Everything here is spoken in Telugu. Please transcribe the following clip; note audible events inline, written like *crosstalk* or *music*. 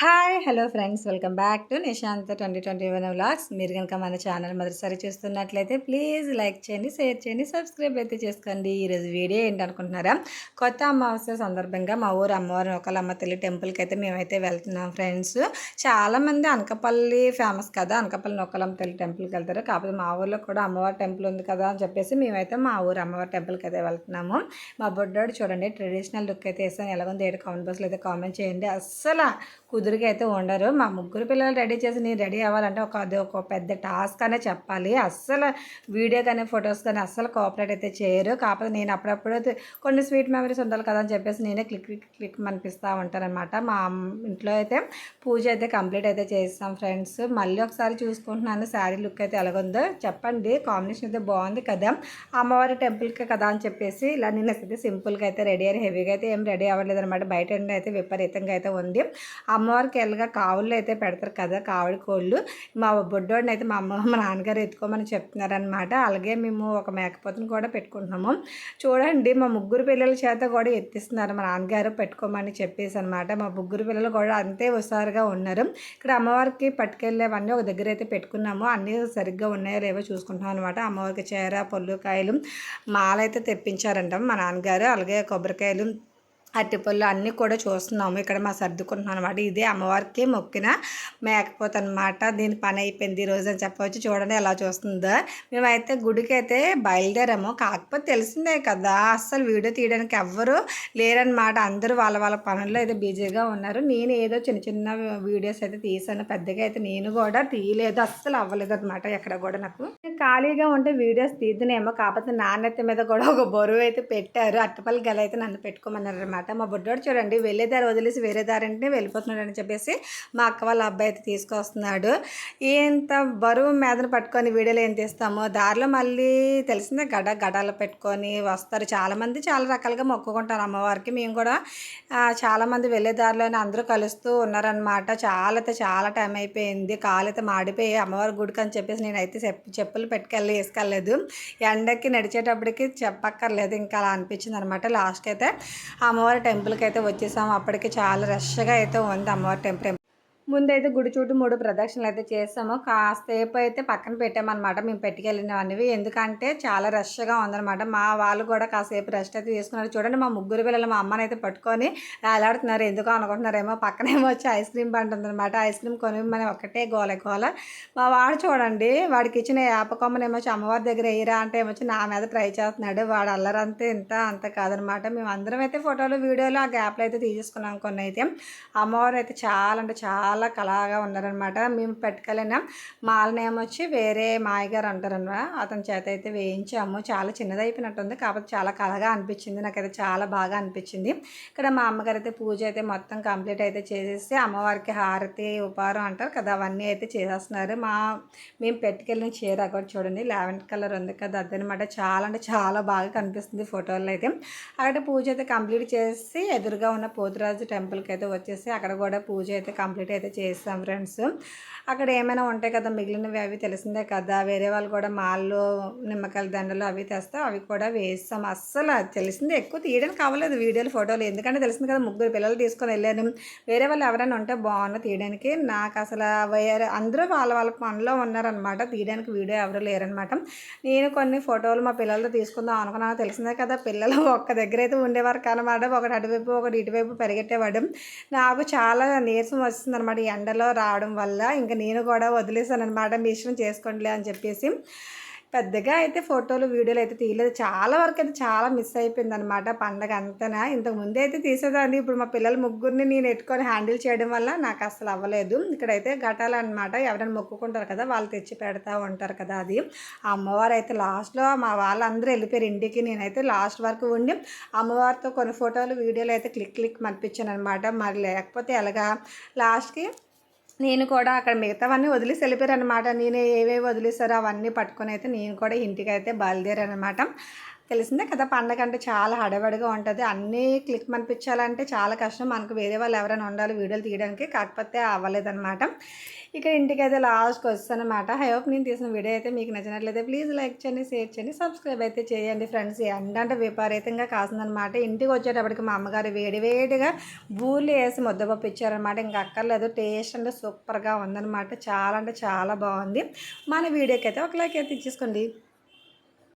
Hi hello friends. Welcome back to Nishant twenty twenty one vlogs. మీరు కనుక మన ఛానల్ మొదటిసారి చూస్తున్నట్లయితే ప్లీజ్ లైక్ చేయండి షేర్ చేయండి సబ్స్క్రైబ్ అయితే చేసుకోండి. ఈరోజు వీడియో ఏంటనుకుంటున్నారా? కొత్త అమావాస్య సందర్భంగా మా ఊరు అమ్మవారి ఒకళ్ళమ్మ తల్లి టెంపుల్కి అయితే మేమైతే వెళ్తున్నాం ఫ్రెండ్స్. చాలామంది అనకపల్లి ఫేమస్ కదా అనకపల్లి నొక్కలమ్మ తల్లి టెంపుల్కి వెళ్తారు. కాకపోతే మా ఊర్లో కూడా అమ్మవారి టెంపుల్ ఉంది కదా అని చెప్పేసి మేమైతే మా ఊరు అమ్మవారి టెంపుల్కి అయితే వెళ్తున్నాము. మా బొడ్డోడు చూడండి ట్రెడిషనల్ లుక్ అయితే వేసాను ఎలాగొంది? ఏడు కామెంట్ బాక్స్లో అయితే కామెంట్ చేయండి. అస్సలు కుదురుగా అయితే ఉండరు మా ముగ్గురు పిల్లలు రెడీ చేసి నేను రెడీ అవ్వాలంటే ఒక అది ఒక పెద్ద టాస్క్ అనే చెప్పాలి. అస్సలు వీడియో కానీ ఫొటోస్ కానీ అస్సలు కోఆపరేట్ అయితే చేయరు. కాకపోతే నేను అప్పుడప్పుడు అయితే కొన్ని స్వీట్ మెమరీస్ ఉండాలి కదా అని చెప్పేసి నేనే క్లిక్ క్లిక్ క్లిక్ అనిపిస్తూ ఉంటానన్నమాట మా ఇంట్లో అయితే పూజ అయితే కంప్లీట్ అయితే చేస్తాం ఫ్రెండ్స్. మళ్ళీ ఒకసారి చూసుకుంటున్నాను. శారీ లుక్ అయితే ఎలాగుందో చెప్పండి. కాంబినేషన్ అయితే బాగుంది కదా. అమ్మవారి టెంపుల్కి కదా అని చెప్పేసి ఇలా నేను అయితే సింపుల్గా అయితే రెడీ అయ్యి హెవీగా అయితే ఏం రెడీ అవ్వలేదు అనమాట బయట అయితే విపరీతంగా అయితే ఉంది. అమ్మవారికి ఎలాగా కావుళ్ళు అయితే పెడతారు కదా కావుడి కోళ్ళు. మా బొడ్డోడిని అయితే మా అమ్మ మా నాన్నగారు ఎత్తుకోమని చెప్తున్నారనమాట అలాగే మేము ఒక మేకపోతను కూడా పెట్టుకుంటున్నాము. చూడండి మా ముగ్గురు పిల్లల చేత కూడా ఎత్తిస్తున్నారు మా నాన్నగారు పెట్టుకోమని చెప్పేసి అనమాట మా ముగ్గురు పిల్లలు కూడా అంతే హుషారుగా ఉన్నారు. ఇక్కడ అమ్మవారికి పట్టుకెళ్ళేవన్నీ ఒక దగ్గర అయితే పెట్టుకున్నాము. అన్నీ సరిగ్గా ఉన్నాయో లేవో చూసుకుంటాం అనమాట అమ్మవారికి చీర పళ్ళు కాయలు తెప్పించారంట మా నాన్నగారు. అలాగే కొబ్బరికాయలు అరటిపళ్ళు అన్నీ కూడా చూస్తున్నాము. ఇక్కడ మా సర్దుకుంటున్నాం అనమాట ఇదే అమ్మవారికి మొక్కిన మేకపోతే అనమాట దీని పని అయిపోయింది ఈ అని చెప్పవచ్చు. చూడండి ఎలా చూస్తుందో. మేమైతే గుడికి అయితే బయలుదేరాము. కాకపోతే తెలిసిందే కదా అస్సలు వీడియో తీయడానికి ఎవ్వరు లేరనమాట అందరూ వాళ్ళ వాళ్ళ పనుల్లో అయితే బిజీగా ఉన్నారు. నేను ఏదో చిన్న చిన్న వీడియోస్ అయితే తీసాను. పెద్దగా అయితే నేను కూడా తీయలేదు. అస్సలు అవ్వలేదు అనమాట ఎక్కడ కూడా నాకు. ఖాళీగా ఉంటే వీడియోస్ తీద్దునేమో కాకపోతే నాణ్యత మీద కూడా ఒక బరువు అయితే పెట్టారు. అట్టపల్లి గల అయితే నన్ను పెట్టుకోమన్నారు అనమాట మా బుడ్డోడు చూడండి వెళ్ళే దారి వదిలేసి వేరే దారి అంటే వెళ్ళిపోతున్నాడు అని చెప్పేసి మా అక్క వాళ్ళ అబ్బాయి అయితే తీసుకొస్తున్నాడు. ఇంత బరువు మీదన పట్టుకొని వీడియోలు ఏం తీస్తామో దారిలో మళ్ళీ తెలిసిందే గడ గడాలు పెట్టుకొని వస్తారు. చాలామంది చాలా రకాలుగా మొక్కుకుంటారు అమ్మవారికి. మేము కూడా చాలామంది వెళ్ళే దారిలోనే అందరూ కలుస్తూ ఉన్నారనమాట చాలా అయితే చాలా టైం అయిపోయింది. కాలు అయితే మాడిపోయి అమ్మవారి గుడికి అని చెప్పేసి నేనైతే చెప్పు చెప్పులు పెట్టుకెళ్ళి వేసుకెళ్ళలేదు. ఎండకి నడిచేటప్పటికి చెప్పక్కర్లేదు. ఇంకా అలా అనిపించింది అనమాట లాస్ట్కి అయితే అమ్మవారి టెంపుల్కి అయితే వచ్చేసాము అప్పటికి చాలా రష్గా అయితే ఉంది అమ్మవారి టెంపుల్ ముందైతే గుడి చుట్టూ మూడు ప్రదక్షిణలు అయితే చేసాము. కాసేపు అయితే పక్కన పెట్టామన్నమాట. మేము పెట్టుకెళ్ళినవన్నీ. ఎందుకంటే చాలా రష్గా ఉందన్నమాట. మా వాళ్ళు కూడా కాసేపు రెస్ట్ అయితే తీసుకున్నారు. చూడండి మా ముగ్గురు పిల్లలు మా అమ్మని అయితే పట్టుకొని వేలాడుతున్నారు ఎందుకో అనుకుంటున్నారేమో పక్కనేమో వచ్చి ఐస్ క్రీమ్ బండి ఉందన్నమాట. ఐస్ క్రీమ్ కొనిమని ఒకటే గోల గోల. మా వాడు చూడండి వాడికి ఇచ్చిన ఏపకొమ్మనేమో ఏమొచ్చి అమ్మవారి దగ్గర వేయరా అంటే ఏమొచ్చి నా మీద ట్రై చేస్తున్నాడు. వాడు అల్లరంతే ఇంత అంత కాదనమాట మేము అందరం అయితే ఫోటోలు వీడియోలు ఆ గ్యాప్లో అయితే తీసేసుకున్నాం కొన్ని అయితే అమ్మవారు అయితే చాలా అంటే చాలా కళగా ఉన్నారనమాట. మేము పెట్టుకోలేనా మాలనేమో వచ్చి వేరే మాయగారు అంటారనమాట. అతని చేత అయితే వేయించాము. చాలా చిన్నది అయిపోయినట్టుంది కాకపోతే చాలా కళగా అనిపించింది. నాకైతే చాలా బాగా అనిపించింది. ఇక్కడ మా అమ్మగారు అయితే పూజ అయితే మొత్తం కంప్లీట్ అయితే చేసేసి అమ్మవారికి హారతి ఉపహారం అంటారు కదా అవన్నీ అయితే చేసేస్తున్నారు. మా మేము పెట్టుకెళ్ళిన చీర కూడా చూడండి. లావెండర్ కలర్ ఉంది కదా అదనమాట. చాలా అంటే చాలా బాగా కనిపిస్తుంది ఫోటోల్లో అయితే. అక్కడ పూజ అయితే కంప్లీట్ చేసి ఎదురుగా ఉన్న పోతురాజు టెంపుల్కి అయితే వచ్చేసి అక్కడ కూడా పూజ అయితే కంప్లీట్ అయితే చేస్తాం ఫ్రెండ్స్. అక్కడ ఏమైనా ఉంటాయి కదా మిగిలినవి అవి తెలిసిందే కదా వేరే వాళ్ళు కూడా మాల్లో నిమ్మకాయల దండలు అవి తెస్తే అవి కూడా వేస్తాం. అస్సలు తెలిసిందే ఎక్కువ తీయడానికి అవ్వలేదు వీడియోలు ఫోటోలు. ఎందుకంటే తెలిసింది కదా ముగ్గురు పిల్లలు తీసుకొని వెళ్ళాను. వేరే వాళ్ళు ఎవరైనా ఉంటే బాగున్నా తీయడానికి. నాకు అసలు వేరే అందరూ వాళ్ళ వాళ్ళ పనిలో ఉన్నారనమాట తీయడానికి వీడియో ఎవరు లేరనమాట నేను కొన్ని ఫోటోలు మా పిల్లలతో తీసుకుందాం అనుకున్నాను. తెలిసిందే కదా పిల్లలు *laughs* ఒక్క దగ్గర అయితే ఉండేవారు కనమాట. ఒకటి అటువైపు ఒకటి ఇటువైపు పరిగెట్టేవాడు. నాకు చాలా నీరసం వస్తుంది అనమాట ఎండలో రావడం వల్ల ఇంకా నేను కూడా వదిలేసాను అనమాట మీ ఇష్టం చేసుకోండిలే అని చెప్పేసి. పెద్దగా అయితే ఫోటోలు వీడియోలు అయితే తీయలేదు. చాలా వరకు అయితే చాలా మిస్ అయిపోయింది అనమాట పండగ అంతనా. ఇంతకు ముందే అయితే తీసేదాన్ని. ఇప్పుడు మా పిల్లల ముగ్గురిని నేను ఎట్టుకొని హ్యాండిల్ చేయడం వల్ల నాకు అసలు అవ్వలేదు. ఇక్కడైతే ఘటాలు అనమాట ఎవరైనా మొక్కుకుంటారు కదా వాళ్ళు తెచ్చి పెడతా ఉంటారు కదా అది. ఆ అమ్మవారు అయితే లాస్ట్లో మా వాళ్ళందరూ వెళ్ళిపోయారు ఇంటికి. నేనైతే లాస్ట్ వరకు ఉండి అమ్మవారితో కొన్ని ఫోటోలు వీడియోలు అయితే క్లిక్ క్లిక్ మనిపించాను అనమాట మరి లేకపోతే ఎలాగా? లాస్ట్కి నేను కూడా అక్కడ మిగతావన్నీ వదిలేసి వెళ్ళిపోయారు అనమాట నేను ఏవేవి వదిలేసారో అవన్నీ పట్టుకొని అయితే నేను కూడా ఇంటికి అయితే బయలుదేరాను అనమాట తెలిసిందే కదా పండగ అంటే చాలా హడబడిగా ఉంటుంది. అన్నీ క్లిక్ మనిపించాలంటే చాలా కష్టం. మనకు వేరే వాళ్ళు ఎవరైనా ఉండాలి వీడియోలు తీయడానికి కాకపోతే అవ్వలేదన్నమాట. ఇక్కడ ఇంటికి అయితే లాస్ట్కి వస్తానమాట ఐ హోప్ నేను తీసిన వీడియో అయితే మీకు నచ్చినట్లయితే ప్లీజ్ లైక్ చేయండి షేర్ చేయండి సబ్స్క్రైబ్ అయితే చేయండి ఫ్రెండ్స్ ఎండంటే విపరీతంగా కాసిందనమాట ఇంటికి వచ్చేటప్పటికి మా అమ్మగారు వేడివేడిగా బూర్లు వేసి ముద్దపప్పు ఇచ్చారనమాట ఇంకా అక్కర్లేదు టేస్ట్ అంటే సూపర్గా ఉందన్నమాట. చాలా అంటే చాలా బాగుంది. మన వీడియోకి అయితే ఒక లైక్ అయితే ఇచ్చేసుకోండి.